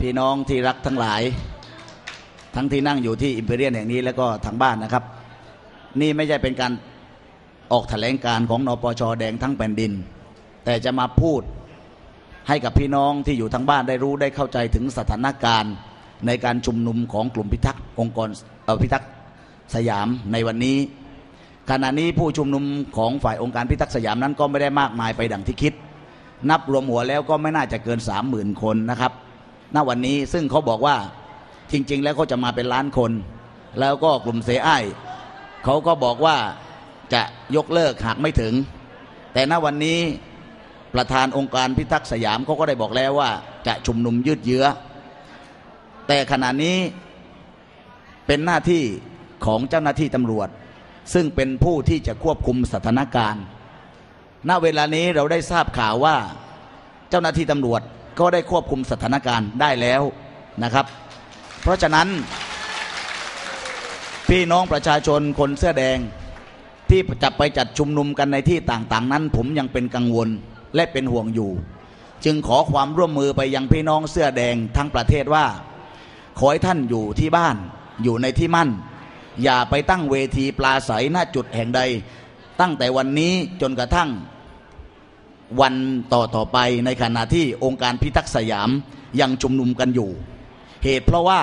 พี่น้องที่รักทั้งหลาย ทั้งที่นั่งอยู่ที่อิมพีเรียนแห่งนี้แล้วก็ทางบ้านนะครับ นี่ไม่ใช่เป็นการออกแถลงการของนปชแดงทั้งแผ่นดิน แต่จะมาพูดให้กับพี่น้องที่อยู่ทางบ้านได้รู้ได้เข้าใจถึงสถานการณ์ ในการชุมนุมของกลุ่มพิทักษ์องค์กรเอ่อพิทักษ์สยามในวันนี้ ขณะนี้ผู้ชุมนุมของฝ่ายองค์การพิทักษ์สยามนั้นก็ไม่ได้มากมายไปดังที่คิด นับรวมหัวแล้วก็ไม่น่าจะเกินสามหมื่นคนนะครับ ณวันนี้ซึ่งเขาบอกว่าจริง ๆ แล้วเขาจะมาเป็นล้านคน แล้วก็กลุ่มเสอ้ายเขาก็บอกว่าจะยกเลิกหากไม่ถึง แต่ณวันนี้ประธานองค์การพิทักษ์สยามเขาก็ได้บอกแล้วว่า จะชุมนุมยืดเยื้อ แต่ขณะนี้เป็นหน้าที่ของเจ้าหน้าที่ตำรวจ ซึ่งเป็นผู้ที่จะควบคุมสถานการณ์ ณเวลานี้เราได้ทราบข่าวว่าเจ้าหน้าที่ตำรวจ ก็ได้ควบคุมสถานการณ์ได้แล้วนะครับ เพราะฉะนั้น พี่น้องประชาชนคนเสื้อแดงที่จะไปจัดชุมนุมกันในที่ต่างๆ นั้น ผมยังเป็นกังวลและเป็นห่วงอยู่ จึงขอความร่วมมือไปยังพี่น้องเสื้อแดงทั้งประเทศว่า ขอให้ท่านอยู่ที่บ้านอยู่ในที่มั่น อย่าไปตั้งเวทีปลาใสหน้าจุดแห่งใด ตั้งแต่วันนี้จนกระทั่ง วันต่อต่อไปในขณะที่องค์การพิทักษ์สยามยังชุมนุมกันอยู่ เหตุเพราะว่า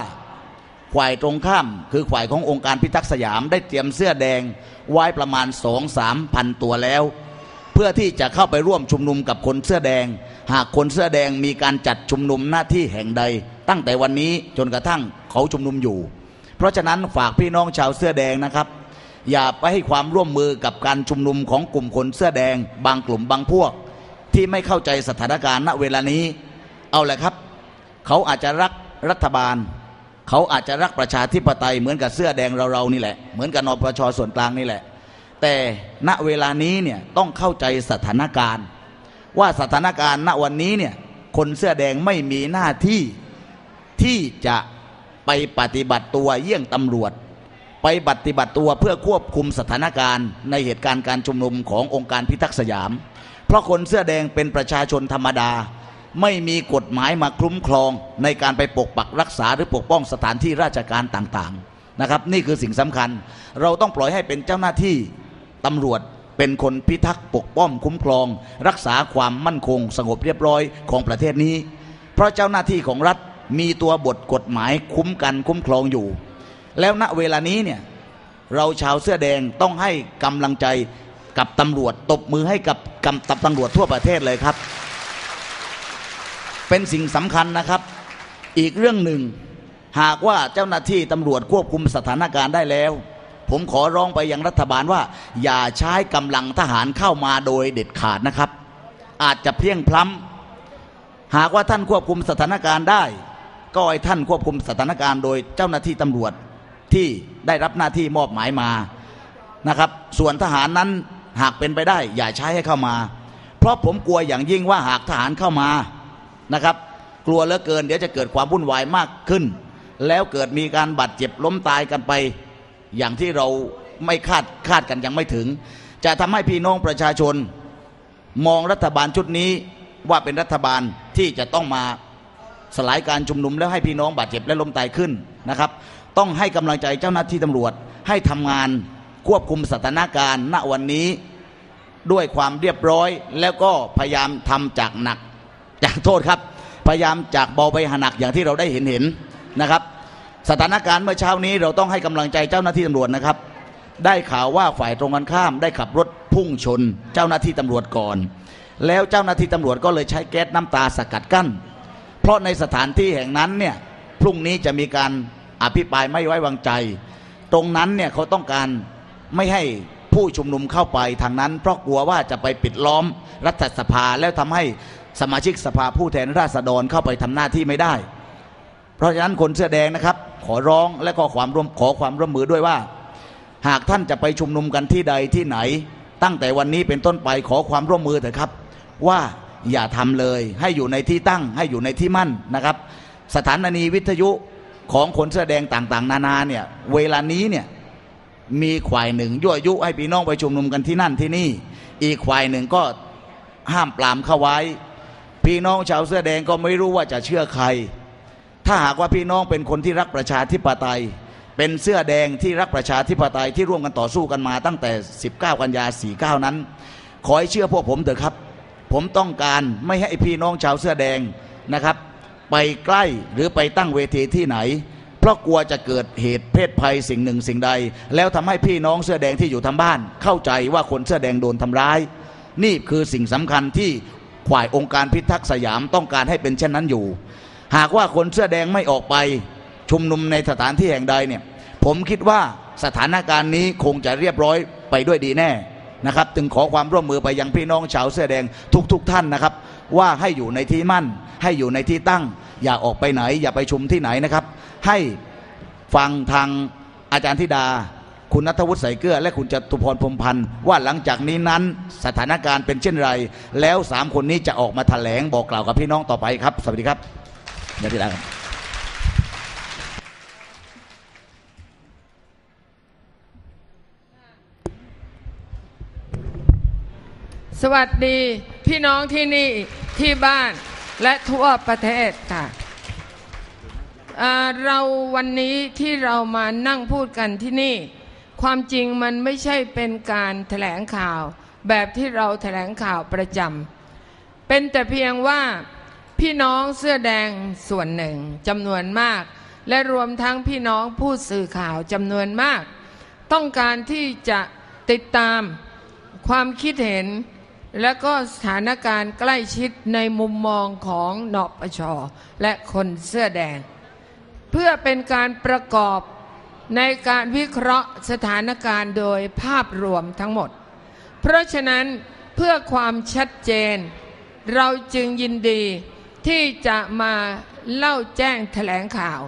ฝ่ายตรงข้ามคือฝ่ายขององค์การพิทักษ์สยามได้เตรียมเสื้อแดงไว้ประมาณสองสามพันตัวแล้ว เพื่อที่จะเข้าไปร่วมชุมนุมกับคนเสื้อแดง หากคนเสื้อแดงมีการจัดชุมนุมหน้าที่แห่งใด ตั้งแต่วันนี้จนกระทั่งเขาชุมนุมอยู่ เพราะฉะนั้นฝากพี่น้องชาวเสื้อแดงนะครับ อย่าไปให้ความร่วมมือกับการชุมนุมของกลุ่มคนเสื้อแดง บางกลุ่มบางพวก ที่ไม่เข้าใจสถานการณ์ณเวลานี้ เอาแหละครับ เขาอาจจะรักรัฐบาล เขาอาจจะรักประชาธิปไตยเหมือนกับเสื้อแดงเราๆนี่แหละ เหมือนกับนปชส่วนกลางนี่แหละ แต่ณเวลานี้เนี่ยต้องเข้าใจสถานการณ์ ว่าสถานการณ์ณวันนี้เนี่ยคนเสื้อแดงไม่มีหน้าที่ที่จะไปปฏิบัติตัวเยี่ยงตำรวจ ไปปฏิบัติตัวเพื่อควบคุมสถานการณ์ในเหตุการณ์การชุมนุมขององค์การพิทักษ์สยาม เพราะคนเสื้อแดงเป็นประชาชนธรรมดา ไม่มีกฎหมายมาคุ้มครองในการไปปกปักรักษาหรือปกป้องสถานที่ราชการต่างๆนะครับ นี่คือสิ่งสำคัญ เราต้องปล่อยให้เป็นเจ้าหน้าที่ตำรวจเป็นคนพิทักษ์ปกป้องคุ้มครอง รักษาความมั่นคง สงบเรียบร้อยของประเทศนี้ เพราะเจ้าหน้าที่ของรัฐมีตัวบทกฎหมายคุ้มกันคุ้มครองอยู่ แล้วณเวลานี้เนี่ยเราชาวเสื้อแดงต้องให้กำลังใจ กับตำรวจตบมือให้กับกับตำรวจทั่วประเทศเลยครับ เป็นสิ่งสำคัญนะครับ อีกเรื่องหนึ่ง หากว่าเจ้าหน้าที่ตำรวจควบคุมสถานการณ์ได้แล้ว ผมขอร้องไปยังรัฐบาลว่า อย่าใช้กำลังทหารเข้ามาโดยเด็ดขาดนะครับ อาจจะเพียงพล้ำหากว่าท่านควบคุมสถานการณ์ได้ ก็ให้ท่านควบคุมสถานการณ์โดยเจ้าหน้าที่ตำรวจที่ได้รับหน้าที่มอบหมายมานะครับ ส่วนทหารนั้น หากเป็นไปได้ อย่าใช้ให้เข้ามา เพราะผมกลัวอย่างยิ่งว่าหากทหารเข้ามานะครับ กลัวเหลือเกิน เดี๋ยวจะเกิดความวุ่นวายมากขึ้น แล้วเกิดมีการบาดเจ็บล้มตายกันไป อย่างที่เราไม่คาดคาดกันยังไม่ถึง จะทำให้พี่น้องประชาชน มองรัฐบาลชุดนี้ว่าเป็นรัฐบาลที่จะต้องมาสลายการชุมนุมแล้วให้พี่น้องบาดเจ็บและล้มตายขึ้นนะครับ ต้องให้กำลังใจเจ้าหน้าที่ตำรวจให้ทำงาน ควบคุมสถานการณ์ณวันนี้ด้วยความเรียบร้อย แล้วก็พยายามทำจากหนักจากโทษครับ พยายามจากเบาไปหหนักอย่างที่เราได้เห็นเห็นนะครับ สถานการณ์เมื่อเช้านี้เราต้องให้กำลังใจเจ้าหน้าที่ตำรวจนะครับ ได้ข่าวว่าฝ่ายตรงกันข้ามได้ขับรถพุ่งชน เจ้าหน้าที่ตำรวจก่อน แล้วเจ้าหน้าที่ตำรวจก็เลยใช้แก๊สน้ำตาสกัดกั้น เพราะในสถานที่แห่งนั้นเนี่ยพรุ่งนี้จะมีการอภิปรายไม่ไว้วางใจ ตรงนั้นเนี่ยเขาต้องการ ไม่ให้ผู้ชุมนุมเข้าไปทางนั้น เพราะกลัวว่าจะไปปิดล้อมรัฐสภาแล้วทำให้สมาชิกสภาผู้แทนราษฎรเข้าไปทำหน้าที่ไม่ได้ เพราะฉะนั้นคนเสื้อแดงนะครับ ขอร้องและก็ความร่วมขอความร่วมมือด้วยว่า หากท่านจะไปชุมนุมกันที่ใดที่ไหน ตั้งแต่วันนี้เป็นต้นไปขอความร่วมมือเถอะครับ ว่าอย่าทำเลยให้อยู่ในที่ตั้งให้อยู่ในที่มั่นนะครับ สถานีวิทยุของคนเสื้อแดงต่างๆ นานาเนี่ยเวลานี้เนี่ย มีควายหนึ่งยั่วยุให้พี่น้องไปชุมนุมกันที่นั่นที่นี่ อีกควายหนึ่งก็ห้ามปรามเข้าไว้ พี่น้องชาวเสื้อแดงก็ไม่รู้ว่าจะเชื่อใคร ถ้าหากว่าพี่น้องเป็นคนที่รักประชาธิปไตย เป็นเสื้อแดงที่รักประชาธิปไตยที่ร่วมกันต่อสู้กันมาตั้งแต่ 19 กันยา49 นั้น ขอให้เชื่อพวกผมเถอะครับ ผมต้องการไม่ให้พี่น้องชาวเสื้อแดงนะครับ ไปใกล้หรือไปตั้งเวทีที่ไหน เพราะกลัวจะเกิดเหตุเพศภัยสิ่งหนึ่งสิ่งใด แล้วทำให้พี่น้องเสื้อแดงที่อยู่ทางบ้าน เข้าใจว่าคนเสื้อแดงโดนทำร้าย นี่คือสิ่งสำคัญที่ฝ่ายองค์การพิทักษ์สยามต้องการให้เป็นเช่นนั้นอยู่ หากว่าคนเสื้อแดงไม่ออกไป ชุมนุมในสถานที่แห่งใดเนี่ยผมคิดว่าสถานการณ์นี้คงจะเรียบร้อยไปด้วยดีแน่นะครับจึงขอความร่วมมือไปยังพี่น้องชาวเสื้อแดงทุกๆทท่านนะครับ ว่าให้อยู่ในที่มั่น ให้อยู่ในที่ตั้ง อย่าออกไปไหน อย่าไปชุมที่ไหนนะครับ ให้ฟังทางอาจารย์ธิดา คุณนัทวุฒิใส่เกลือ และคุณจตุพรพรมพันธ์ว่าหลังจากนี้นั้นสถานการณ์เป็นเช่นไร แล้วสามคนนี้จะออกมาแถลงบอกกล่าวกับพี่น้องต่อไปครับ สวัสดีครับเดี๋ยวทีหลังครับสวัสดีพี่น้องที่นี่ที่บ้านและทั่วประเทศค่ะ เราวันนี้ที่เรามานั่งพูดกันที่นี่ ความจริงมันไม่ใช่เป็นการแถลงข่าว แบบที่เราแถลงข่าวประจำเป็นแต่เพียงว่าพี่น้องเสื้อแดงส่วนหนึ่งจำนวนมาก และรวมทั้งพี่น้องผู้สื่อข่าวจำนวนมาก ต้องการที่จะติดตามความคิดเห็น และก็สถานการณ์ใกล้ชิดในมุมมองของนปชและคนเสื้อแดง เพื่อเป็นการประกอบในการวิเคราะห์สถานการณ์โดยภาพรวมทั้งหมด เพราะฉะนั้นเพื่อความชัดเจน เราจึงยินดีที่จะมาเล่าแจ้งแถลงข่าว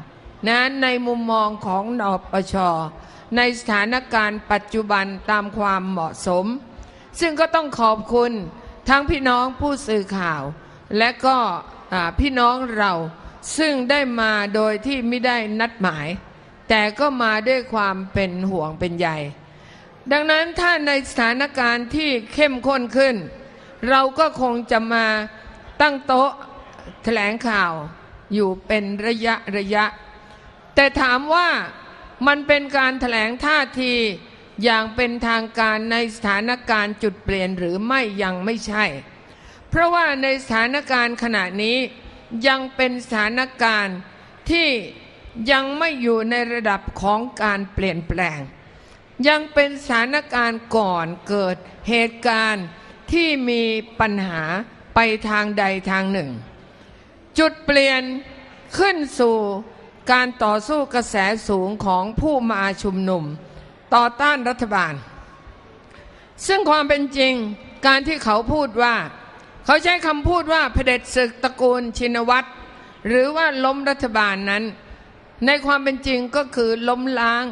นะในมุมมองของนปช ในสถานการณ์ปัจจุบันตามความเหมาะสม ซึ่งก็ต้องขอบคุณทั้งพี่น้องผู้สื่อข่าว และก็พี่น้องเรา ซึ่งได้มาโดยที่ไม่ได้นัดหมาย แต่ก็มาด้วยความเป็นห่วงเป็นใยดังนั้นถ้าในสถานการณ์ที่เข้มข้นขึ้น เราก็คงจะมาตั้งโต๊ะแถลงข่าวอยู่เป็นระยะระยะ แต่ถามว่ามันเป็นการแถลงท่าทีอย่างเป็นทางการในสถานการณ์จุดเปลี่ยนหรือไม่ยังไม่ใช่ เพราะว่าในสถานการณ์ขณะนี้ ยังเป็นสถานการณ์ที่ยังไม่อยู่ในระดับของการเปลี่ยนแปลง ยังเป็นสถานการณ์ก่อนเกิดเหตุการณ์ที่มีปัญหาไปทางใดทางหนึ่ง จุดเปลี่ยนขึ้นสู่การต่อสู้กระแสสูงของผู้มาชุมนุม ต่อต้านรัฐบาล ซึ่งความเป็นจริงการที่เขาพูดว่า เขาใช้คำพูดว่าเผด็จศึกตระกูลชินวัตรหรือว่าล้มรัฐบาลนั้น ในความเป็นจริงก็คือล้มล้าง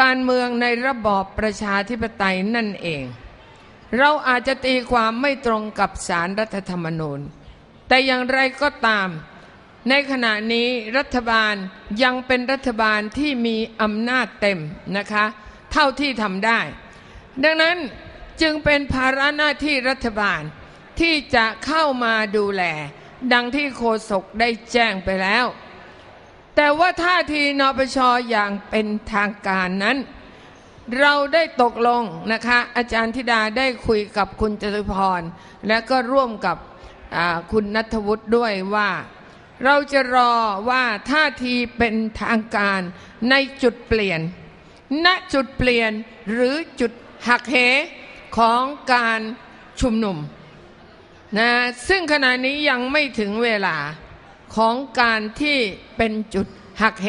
การเมืองในระบอบประชาธิปไตยนั่นเอง เราอาจจะตีความไม่ตรงกับสารรัฐธรรมนูญ แต่อย่างไรก็ตาม ในขณะนี้รัฐบาลยังเป็นรัฐบาลที่มีอำนาจเต็มนะคะ เท่าที่ทำได้ ดังนั้นจึงเป็นภาระหน้าที่รัฐบาล ที่จะเข้ามาดูแล ดังที่โฆษกได้แจ้งไปแล้ว แต่ว่าท่าทีนปชอย่างเป็นทางการนั้น เราได้ตกลงนะคะ อาจารย์ธิดาได้คุยกับคุณจตุพร และก็ร่วมกับคุณนัทวุฒิด้วยว่า เราจะรอว่าท่าทีเป็นทางการในจุดเปลี่ยน ณจุดเปลี่ยนหรือจุดหักเหของการชุมนุม นะซึ่งขณะนี้ยังไม่ถึงเวลาของการที่เป็นจุดหักเห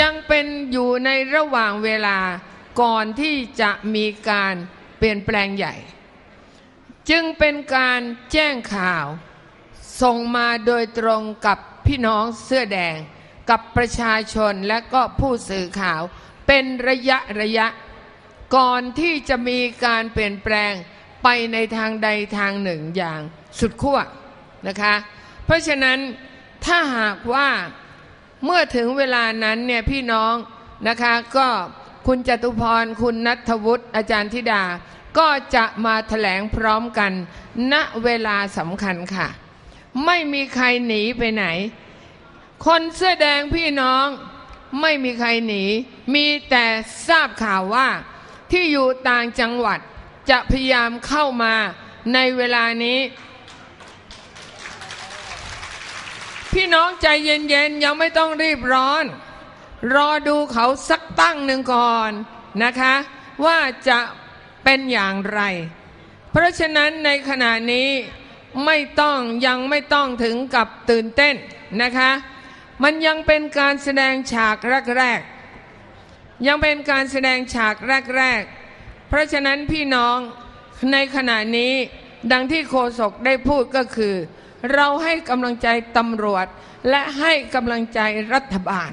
ยังเป็นอยู่ในระหว่างเวลาก่อนที่จะมีการเปลี่ยนแปลงใหญ่ จึงเป็นการแจ้งข่าว ส่งมาโดยตรงกับพี่น้องเสื้อแดงกับประชาชนและก็ผู้สื่อข่าวเป็นระยะระยะ ก่อนที่จะมีการเปลี่ยนแปลง ไปในทางใดทางหนึ่งอย่างสุดขั้วนะคะ เพราะฉะนั้นถ้าหากว่าเมื่อถึงเวลานั้นเนี่ยพี่น้องนะคะก็คุณจตุพร คุณนัทวุฒิอาจารย์ธิดา ก็จะมาแถลงพร้อมกัน ณเวลาสำคัญค่ะ ไม่มีใครหนีไปไหน คนเสื้อแดงพี่น้องไม่มีใครหนี มีแต่ทราบข่าวว่าที่อยู่ต่างจังหวัด จะพยายามเข้ามาในเวลานี้ พี่น้องใจเย็นๆ ยังไม่ต้องรีบร้อน รอดูเขาสักตั้งหนึ่งก่อนนะคะ ว่าจะเป็นอย่างไร เพราะฉะนั้นในขณะนี้ไม่ต้องยังไม่ต้องถึงกับตื่นเต้นนะคะ มันยังเป็นการแสดงฉากแรกๆ ยังเป็นการแสดงฉากแรกๆ เพราะฉะนั้นพี่น้องในขณะนี้ดังที่โฆษกได้พูดก็คือ เราให้กำลังใจตำรวจ และให้กำลังใจรัฐบาล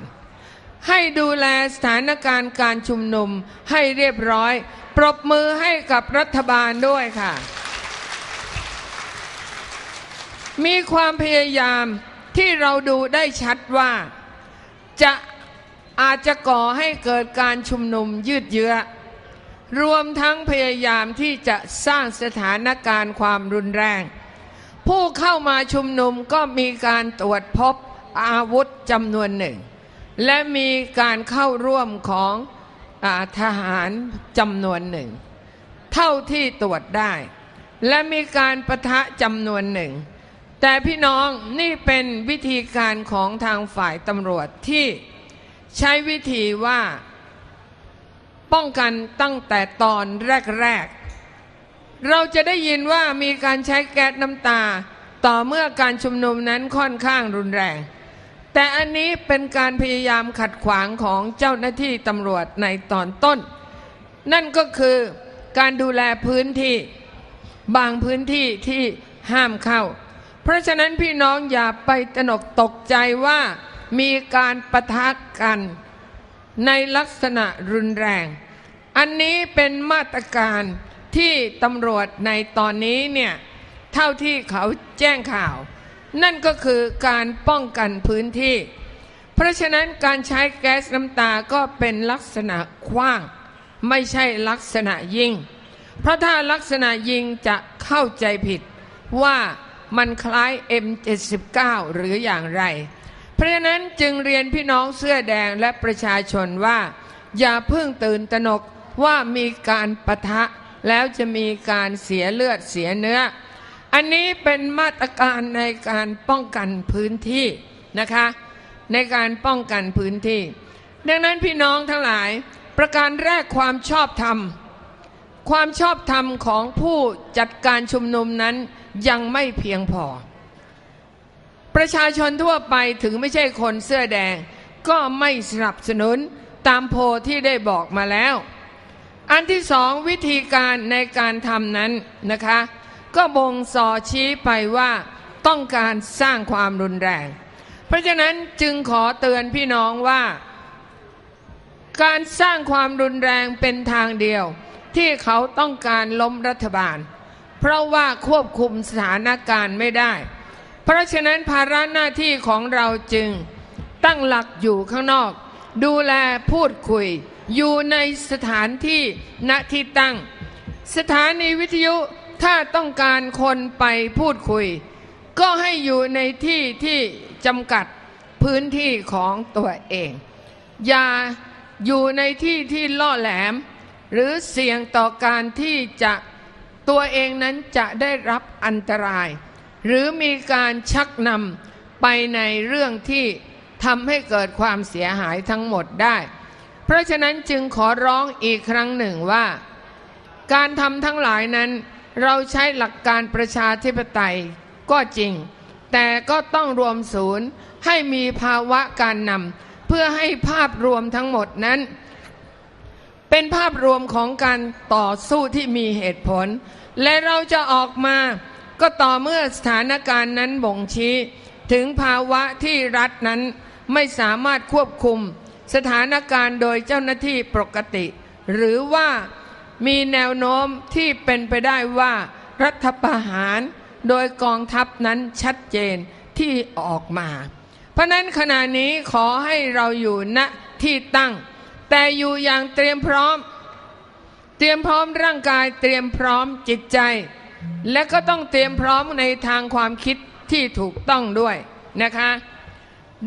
ให้ดูแลสถานการณ์การชุมนุมให้เรียบร้อย ปรบมือให้กับรัฐบาลด้วยค่ะ มีความพยายามที่เราดูได้ชัดว่าจะอาจจะก่อให้เกิดการชุมนุมยืดเยื้อ รวมทั้งพยายามที่จะสร้างสถานการณ์ความรุนแรง ผู้เข้ามาชุมนุมก็มีการตรวจพบอาวุธจำนวนหนึ่ง และมีการเข้าร่วมของอทหารจำนวนหนึ่ง เท่าที่ตรวจได้ และมีการประทะจำนวนหนึ่ง แต่พี่น้องนี่เป็นวิธีการของทางฝ่ายตำรวจที่ใช้วิธีว่า ป้องกันตั้งแต่ตอนแรก ๆ เราจะได้ยินว่ามีการใช้แก๊สน้ำตา ต่อเมื่อการชุมนุมนั้นค่อนข้างรุนแรง แต่อันนี้เป็นการพยายามขัดขวางของเจ้าหน้าที่ตำรวจในตอนต้น นั่นก็คือการดูแลพื้นที่บางพื้นที่ที่ห้ามเข้า เพราะฉะนั้นพี่น้องอย่าไปตนกตกใจว่ามีการประทะกัน ในลักษณะรุนแรง อันนี้เป็นมาตรการที่ตำรวจในตอนนี้เนี่ยเท่าที่เขาแจ้งข่าว นั่นก็คือการป้องกันพื้นที่ เพราะฉะนั้นการใช้แก๊สน้ำตาก็เป็นลักษณะคว้าง ไม่ใช่ลักษณะยิงเพราะถ้าลักษณะยิงจะเข้าใจผิดว่ามันคล้าย M79 หรืออย่างไร เพราะฉะนั้นจึงเรียนพี่น้องเสื้อแดงและประชาชนว่า อย่าเพิ่งตื่นตระหนกว่ามีการปะทะแล้วจะมีการเสียเลือดเสียเนื้อ อันนี้เป็นมาตรการในการป้องกันพื้นที่นะคะ ในการป้องกันพื้นที่ ดังนั้นพี่น้องทั้งหลาย ประการแรกความชอบธรรม ความชอบธรรมของผู้จัดการชุมนุมนั้นยังไม่เพียงพอ ประชาชนทั่วไปถึงไม่ใช่คนเสื้อแดง ก็ไม่สนับสนุนตามโพที่ได้บอกมาแล้ว อันที่สองวิธีการในการทำนั้นนะคะ ก็บ่งสอชี้ไปว่าต้องการสร้างความรุนแรง เพราะฉะนั้นจึงขอเตือนพี่น้องว่า การสร้างความรุนแรงเป็นทางเดียว ที่เขาต้องการล้มรัฐบาล เพราะว่าควบคุมสถานการณ์ไม่ได้ เพราะฉะนั้นภาระหน้าที่ของเราจึงตั้งหลักอยู่ข้างนอก ดูแลพูดคุย อยู่ในสถานที่ณที่ตั้ง สถานีวิทยุถ้าต้องการคนไปพูดคุย ก็ให้อยู่ในที่ที่จำกัดพื้นที่ของตัวเอง อย่าอยู่ในที่ที่ล่อแหลม หรือเสี่ยงต่อการที่จะตัวเองนั้นจะได้รับอันตราย หรือมีการชักนำไปในเรื่องที่ทำให้เกิดความเสียหายทั้งหมดได้ เพราะฉะนั้นจึงขอร้องอีกครั้งหนึ่งว่า การทำทั้งหลายนั้น เราใช้หลักการประชาธิปไตยก็จริง แต่ก็ต้องรวมศูนย์ให้มีภาวะการนำเพื่อให้ภาพรวมทั้งหมดนั้น เป็นภาพรวมของการต่อสู้ที่มีเหตุผล และเราจะออกมา ก็ต่อเมื่อสถานการณ์นั้นบ่งชี้ ถึงภาวะที่รัฐนั้นไม่สามารถควบคุม สถานการณ์โดยเจ้าหน้าที่ปกติ หรือว่ามีแนวโน้มที่เป็นไปได้ว่า รัฐประหารโดยกองทัพนั้นชัดเจนที่ออกมา เพราะนั้นขณะนี้ขอให้เราอยู่ณที่ตั้ง แต่อยู่อย่างเตรียมพร้อม เตรียมพร้อมร่างกายเตรียมพร้อมจิตใจ และก็ต้องเตรียมพร้อมในทางความคิดที่ถูกต้องด้วยนะคะ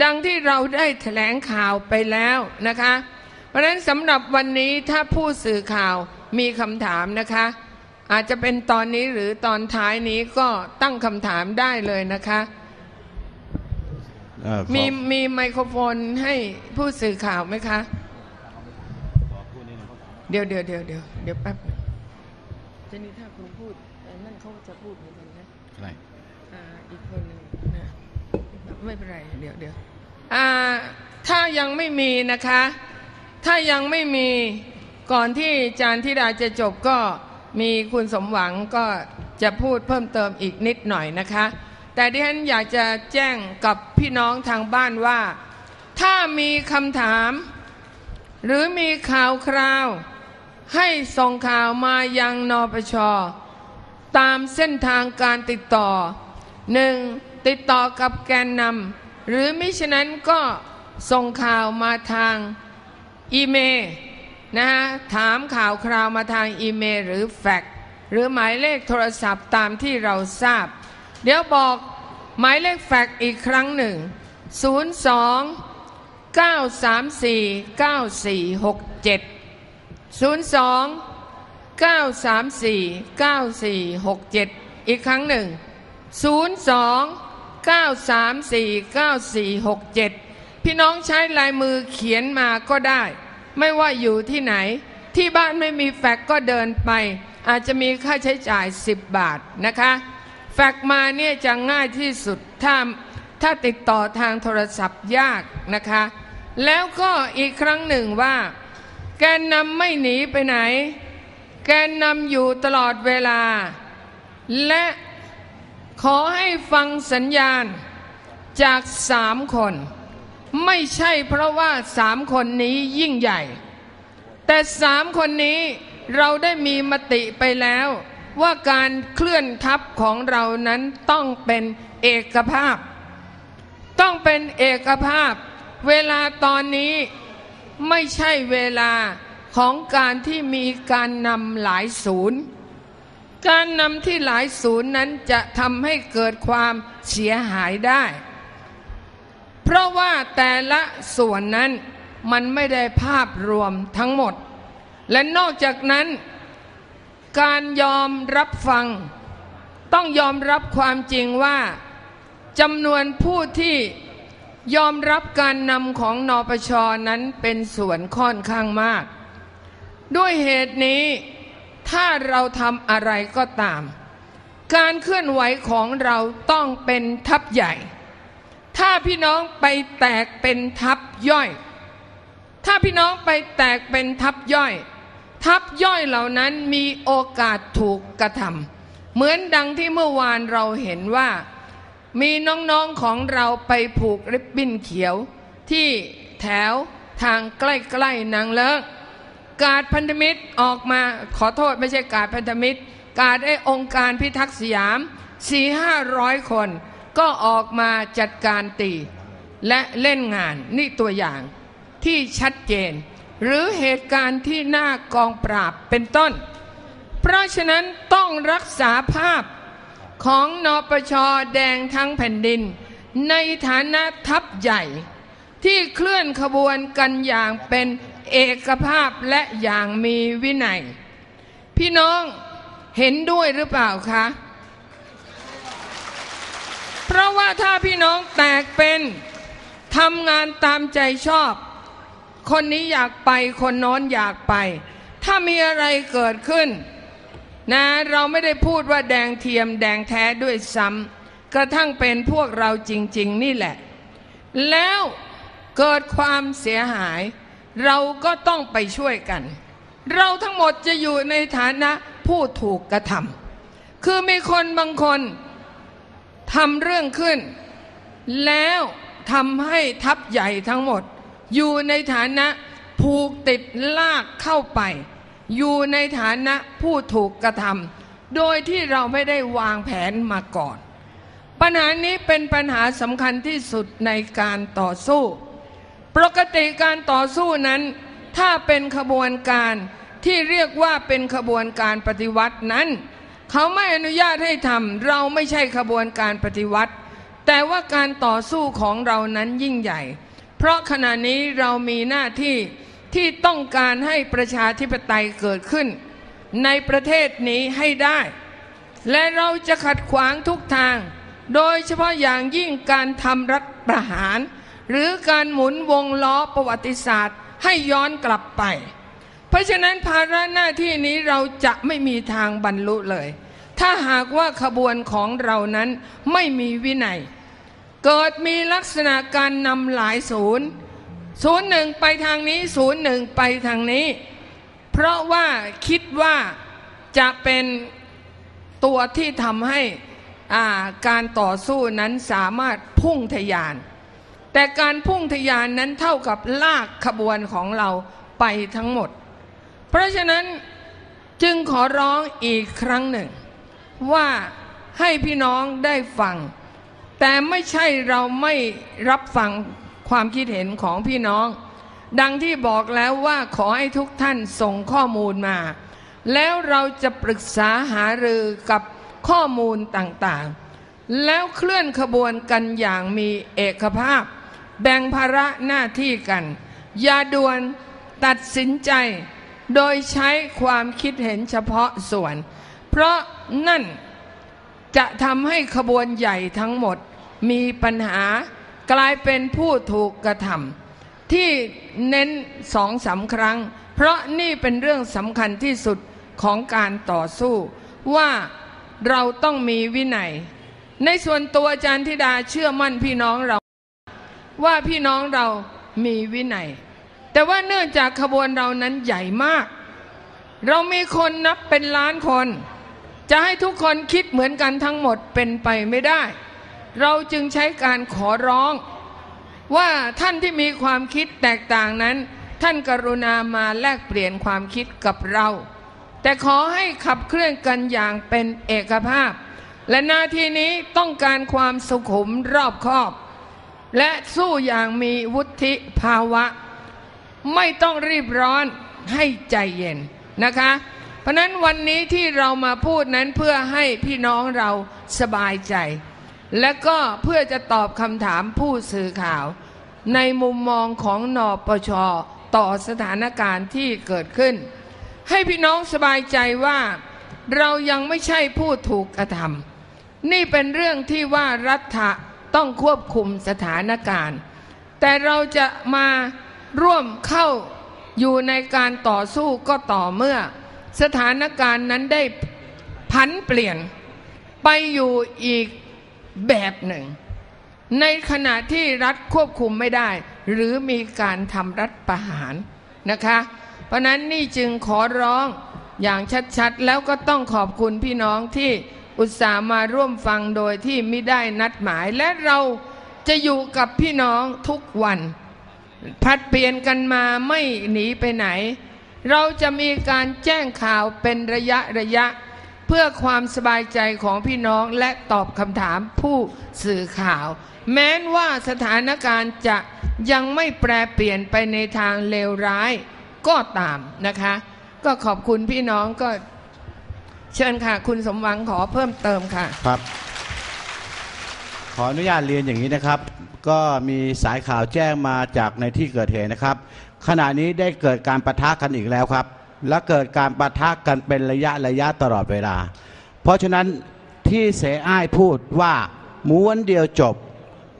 ดังที่เราได้แถลงข่าวไปแล้วนะคะ เพราะฉะนั้นสำหรับวันนี้ถ้าผู้สื่อข่าวมีคำถามนะคะ อาจจะเป็นตอนนี้หรือตอนท้ายนี้ก็ตั้งคำถามได้เลยนะคะเอ่อขอมีมีไมโครโฟนให้ผู้สื่อข่าวไหมคะ เดี๋ยวเดี๋ยวเดี๋ยวเดี๋ยวเดี๋ยวแป๊บ จะพูดเหมือนกันนะใครอ่าอีกคนหนึ่งนะไม่เป็นไรเดี๋ยวเดี๋ยวอ่าถ้ายังไม่มีนะคะ ถ้ายังไม่มีก่อนที่อาจารย์ธิดาจะจบก็มีคุณสมหวังก็จะพูดเพิ่มเติมอีกนิดหน่อยนะคะ แต่ดิฉันอยากจะแจ้งกับพี่น้องทางบ้านว่า ถ้ามีคำถาม หรือมีข่าวคราว ให้ส่งข่าวมายังนปช ตามเส้นทางการติดต่อหนึ่งติดต่อกับแกนนำหรือมิฉะนั้นก็ส่งข่าวมาทางอีเมลนะฮะถามข่าวคราวมาทางอีเมลหรือแฟกหรือหมายเลขโทรศัพท์ตามที่เราทราบ เดี๋ยวบอกหมายเลขแฟกอีกครั้งหนึ่ง 02 934 9467 02 934 9467 อีกครั้งหนึ่ง 02 934 9467 พี่น้องใช้ลายมือเขียนมาก็ได้ ไม่ว่าอยู่ที่ไหน ที่บ้านไม่มีแฟกซ์ก็เดินไป อาจจะมีค่าใช้จ่าย 10 บาทนะคะ แฟกซ์มาเนี่ยจะง่ายที่สุด ถ้าถ้าติดต่อทางโทรศัพท์ยากนะคะ แล้วก็อีกครั้งหนึ่งว่า แกนนำไม่หนีไปไหน แกนนำอยู่ตลอดเวลา และขอให้ฟังสัญญาณจากสามคน ไม่ใช่เพราะว่าสามคนนี้ยิ่งใหญ่ แต่สามคนนี้เราได้มีมติไปแล้ว ว่าการเคลื่อนทัพของเรานั้นต้องเป็นเอกภาพ ต้องเป็นเอกภาพ เวลาตอนนี้ไม่ใช่เวลา ของการที่มีการนำหลายศูนย์ การนำที่หลายศูนย์นั้นจะทำให้เกิดความเสียหายได้ เพราะว่าแต่ละส่วนนั้นมันไม่ได้ภาพรวมทั้งหมด และนอกจากนั้น การยอมรับฟัง ต้องยอมรับความจริงว่าจำนวนผู้ที่ยอมรับการนำของนปชนั้นเป็นส่วนค่อนข้างมาก ด้วยเหตุนี้ถ้าเราทำอะไรก็ตาม การเคลื่อนไหวของเราต้องเป็นทัพใหญ่ ถ้าพี่น้องไปแตกเป็นทัพย่อย ถ้าพี่น้องไปแตกเป็นทัพย่อย ทัพย่อยเหล่านั้นมีโอกาสถูกกระทำเหมือนดังที่เมื่อวานเราเห็นว่า มีน้องๆของเราไปผูกริบบิ้นเขียว ที่แถวทางใกล้ๆนางเลิก กาดพันธมิตรออกมาขอโทษไม่ใช่กาดพันธมิตร กาดได้องค์การพิทักษ์สยามสี่ห้าร้อยคน ก็ออกมาจัดการตี และเล่นงานนี่ตัวอย่างที่ชัดเจน หรือเหตุการณ์ที่หน้ากองปราบเป็นต้น เพราะฉะนั้นต้องรักษาภาพของนปชแดงทั้งแผ่นดิน ในฐานะทัพใหญ่ ที่เคลื่อนขบวนกันอย่างเป็น เอกภาพและอย่างมีวินัย พี่น้องเห็นด้วยหรือเปล่าคะ เพราะว่าถ้าพี่น้องแตกเป็นทำงานตามใจชอบ คนนี้อยากไปคนน้นอยากไป ถ้ามีอะไรเกิดขึ้น นะเราไม่ได้พูดว่าแดงเทียมแดงแท้ด้วยซ้ำกระทั่งเป็นพวกเราจริง ๆ นี่แหละ แล้วเกิดความเสียหาย เราก็ต้องไปช่วยกัน เราทั้งหมดจะอยู่ในฐานะผู้ถูกกระทำคือมีคนบางคนทำเรื่องขึ้น แล้วทำให้ทัพใหญ่ทั้งหมด อยู่ในฐานะผูกติดลากเข้าไป อยู่ในฐานะผู้ถูกกระทำโดยที่เราไม่ได้วางแผนมาก่อน ปัญหานี้เป็นปัญหาสำคัญที่สุดในการต่อสู้ ปกติการต่อสู้นั้น ถ้าเป็นขบวนการที่เรียกว่าเป็นขบวนการปฏิวัตินั้น เขาไม่อนุญาตให้ทำเราไม่ใช่ขบวนการปฏิวัติ แต่ว่าการต่อสู้ของเรานั้นยิ่งใหญ่ เพราะขณะนี้เรามีหน้าที่ที่ต้องการให้ประชาธิปไตยเกิดขึ้น ในประเทศนี้ให้ได้ และเราจะขัดขวางทุกทาง โดยเฉพาะอย่างยิ่งการทำรัฐประหาร หรือการหมุนวงล้อประวัติศาสตร์ให้ย้อนกลับไป เพราะฉะนั้นภาระหน้าที่นี้เราจะไม่มีทางบรรลุเลย ถ้าหากว่าขบวนของเรานั้นไม่มีวินัย เกิดมีลักษณะการนำหลายศูนย์ศูนย์หนึ่งไปทางนี้ศูนย์หนึ่งไปทางนี้ เพราะว่าคิดว่าจะเป็นตัวที่ทำให้อ่าการต่อสู้นั้นสามารถพุ่งทะยาน แต่การพุ่งทะยานนั้นเท่ากับลากขบวนของเราไปทั้งหมด เพราะฉะนั้นจึงขอร้องอีกครั้งหนึ่ง ว่าให้พี่น้องได้ฟัง แต่ไม่ใช่เราไม่รับฟังความคิดเห็นของพี่น้อง ดังที่บอกแล้วว่าขอให้ทุกท่านส่งข้อมูลมา แล้วเราจะปรึกษาหารือกับข้อมูลต่างๆ แล้วเคลื่อนขบวนกันอย่างมีเอกภาพ แบ่งภาระหน้าที่กัน อย่าด่วนตัดสินใจ โดยใช้ความคิดเห็นเฉพาะส่วน เพราะนั่นจะทำให้ขบวนใหญ่ทั้งหมดมีปัญหากลายเป็นผู้ถูกกระทำที่เน้นสองสามครั้ง เพราะนี่เป็นเรื่องสำคัญที่สุดของการต่อสู้ ว่าเราต้องมีวินัย ในส่วนตัวอาจารย์ธิดาเชื่อมั่นพี่น้องเรา ว่าพี่น้องเรามีวินัย แต่ว่าเนื่องจากขบวนเรานั้นใหญ่มาก เรามีคนนับเป็นล้านคน จะให้ทุกคนคิดเหมือนกันทั้งหมดเป็นไปไม่ได้ เราจึงใช้การขอร้อง ว่าท่านที่มีความคิดแตกต่างนั้น ท่านกรุณามาแลกเปลี่ยนความคิดกับเรา แต่ขอให้ขับเคลื่อนกันอย่างเป็นเอกภาพ และนาทีนี้ต้องการความสุขุมรอบคอบ และสู้อย่างมีวุฒิภาวะ ไม่ต้องรีบร้อนให้ใจเย็นนะคะ เพราะนั้นวันนี้ที่เรามาพูดนั้นเพื่อให้พี่น้องเราสบายใจ และก็เพื่อจะตอบคำถามผู้สื่อข่าว ในมุมมองของนอปชต่อสถานการณ์ที่เกิดขึ้น ให้พี่น้องสบายใจว่าเรายังไม่ใช่ผู้ถูกกระทำนี่เป็นเรื่องที่ว่ารัฐะ ต้องควบคุมสถานการณ์ แต่เราจะมาร่วมเข้าอยู่ในการต่อสู้ก็ต่อเมื่อ สถานการณ์นั้นได้พันเปลี่ยนไปอยู่อีกแบบหนึ่ง ในขณะที่รัฐควบคุมไม่ได้ หรือมีการทำรัฐประหารนะคะ เพราะนั้นนี่จึงขอร้องอย่างชัดๆ แล้วก็ต้องขอบคุณพี่น้องที่ อุตส่าห์มาร่วมฟังโดยที่ไม่ได้นัดหมาย และเราจะอยู่กับพี่น้องทุกวันผัดเปลี่ยนกันมาไม่หนีไปไหน เราจะมีการแจ้งข่าวเป็นระยะระยะ เพื่อความสบายใจของพี่น้องและตอบคำถามผู้สื่อข่าว แม้นว่าสถานการณ์จะยังไม่แปรเปลี่ยนไปในทางเลวร้ายก็ตามนะคะ ก็ขอบคุณพี่น้องก็ เชิญค่ะ คุณสมหวังขอเพิ่มเติมค่ะ ครับ ขออนุญาตเรียนอย่างนี้นะครับ ก็มีสายข่าวแจ้งมาจากในที่เกิดเหตุนะครับ ขณะนี้ได้เกิดการประทะกันอีกแล้วครับ และเกิดการประทะกันเป็นระยะระยะตลอดเวลา เพราะฉะนั้นที่เสอ้ายพูดว่าม้วนเดียวจบ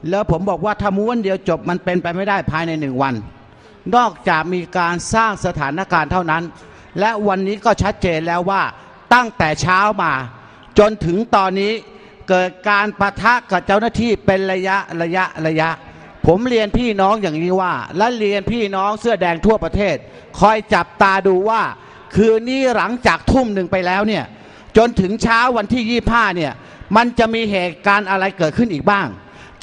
แล้วผมบอกว่าถ้าม้วนเดียวจบมันเป็นไปไม่ได้ภายในหนึ่งวัน นอกจากมีการสร้างสถานการณ์เท่านั้น และวันนี้ก็ชัดเจนแล้วว่า ตั้งแต่เช้ามา จนถึงตอนนี้เกิดการประทะกับเจ้าหน้าที่เป็นระยะระยะระยะ ผมเรียนพี่น้องอย่างนี้ว่า และเรียนพี่น้องเสื้อแดงทั่วประเทศ คอยจับตาดูว่า คืนนี้หลังจากทุ่มหนึ่งไปแล้วเนี่ยจนถึงเช้าวันที่25เนี่ยมันจะมีเหตุการณ์อะไรเกิดขึ้นอีกบ้าง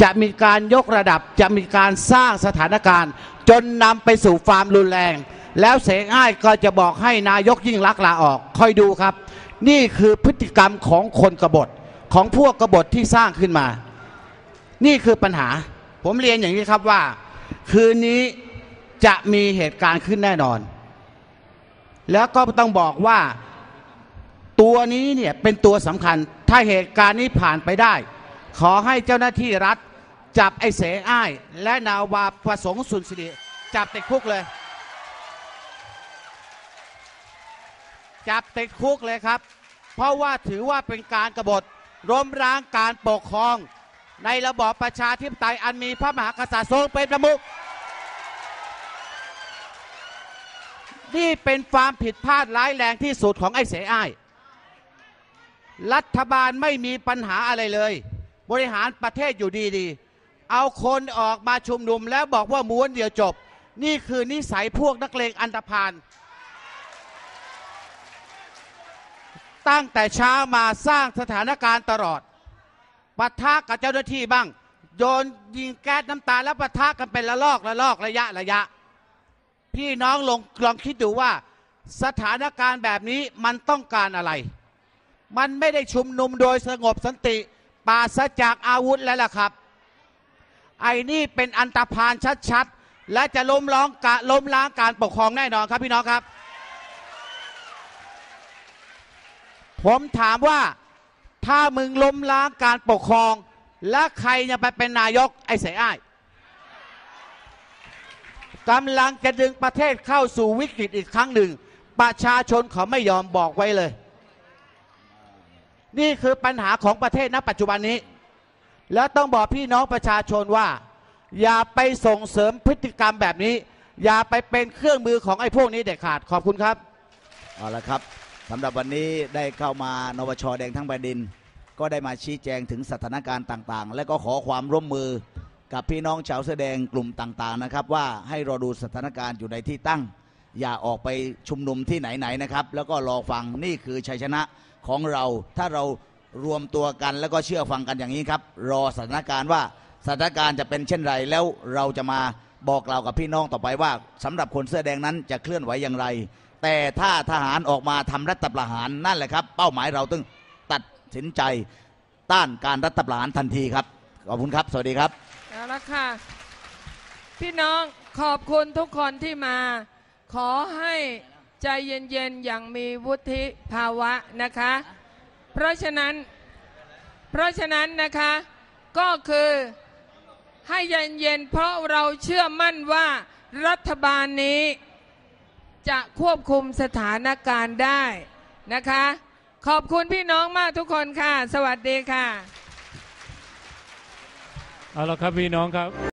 จะมีการยกระดับจะมีการสร้างสถานการณ์ จนนำไปสู่ความรุนแรง แล้วเสงอ้ายก็จะบอกให้นายกยิ่งลักษณ์ลาออกคอยดูครับ นี่คือพฤติกรรมของคนกบฏของพวกกบฏที่สร้างขึ้นมา นี่คือปัญหา ผมเรียนอย่างนี้ครับว่า คืนนี้จะมีเหตุการณ์ขึ้นแน่นอน แล้วก็ต้องบอกว่าตัวนี้เนี่ยเป็นตัวสำคัญ ถ้าเหตุการณ์นี้ผ่านไปได้ ขอให้เจ้าหน้าที่รัฐ จับไอ้เสอ้าย และนาวาประสงค์สุนทรีจับติดคุกเลย จับติดคุกเลยครับ เพราะว่าถือว่าเป็นการกบฏล้มล้างการปกครอง ในระบอบประชาธิปไตยอันมีพระมหากษัตริย์ทรงเป็นประมุขนี่เป็นความผิดพลาดร้ายแรงที่สุดของไอ้เสอ้ายรัฐบาลไม่มีปัญหาอะไรเลย บริหารประเทศอยู่ดีๆ เอาคนออกมาชุมนุมแล้วบอกว่าม้วนเดียวจบ นี่คือนิสัยพวกนักเลงอันธพาล ตั้งแต่เช้ามาสร้างสถานการณ์ตลอดปะทะกับเจ้าหน้าที่บ้าง โยนยิงแก๊สน้ำตาแล้วปะทะกันเป็นละลอกละลอกระยะระยะ พี่น้องลองลองคิดดูว่าสถานการณ์แบบนี้มันต้องการอะไร มันไม่ได้ชุมนุมโดยสงบสันติปราศจากอาวุธแล้วล่ะครับ ไอ้นี่เป็นอันตรพานชัดๆ และจะล้มล้างกะล้มล้างการปกครองแน่นอนครับพี่น้องครับ ผมถามว่าถ้ามึงล้มล้างการปกครอง และใครจะไปเป็นนายกไอ้เสียอ้ายกำลังจะดึงประเทศเข้าสู่วิกฤตอีกครั้งหนึ่ง ประชาชนเขาไม่ยอมบอกไว้เลย นี่คือปัญหาของประเทศณปัจจุบันนี้ แล้วต้องบอกพี่น้องประชาชนว่า อย่าไปส่งเสริมพฤติกรรมแบบนี้ อย่าไปเป็นเครื่องมือของไอ้พวกนี้เด็ดขาดขอบคุณครับเอาละครับ สำหรับวันนี้ได้เข้ามานวชแดงทั้งแผ่นดิน ก็ได้มาชี้แจงถึงสถานการณ์ต่างๆ และก็ขอความร่วมมือกับพี่น้องชาวเสื้อแดงกลุ่มต่างๆนะครับ ว่าให้รอดูสถานการณ์อยู่ในที่ตั้ง อย่าออกไปชุมนุมที่ไหนๆนะครับ แล้วก็รอฟังนี่คือชัยชนะของเรา ถ้าเรารวมตัวกันแล้วก็เชื่อฟังกันอย่างนี้ครับ รอสถานการณ์ว่าสถานการณ์จะเป็นเช่นไรแล้วเราจะมาบอกกล่ากับพี่น้องต่อไปว่าสำหรับคนเสื้อแดงนั้นจะเคลื่อนไหวอย่างไร แต่ถ้าทหารออกมาทำรัฐประหารนั่นแหละครับ เป้าหมายเราต้องตัดสินใจต้านการรัฐประหารทันทีครับ ขอบคุณครับ สวัสดีครับเอาละค่ะ พี่น้องขอบคุณทุกคนที่มา ขอให้ใจเย็นๆ อย่างมีวุฒิภาวะนะคะ เพราะฉะนั้น เพราะฉะนั้นนะคะ ก็คือให้เย็นๆ เพราะเราเชื่อมั่นว่ารัฐบาลนี้ จะควบคุมสถานการณ์ได้นะคะ ขอบคุณพี่น้องมากทุกคนค่ะ สวัสดีค่ะ เอาละครับพี่น้องครับ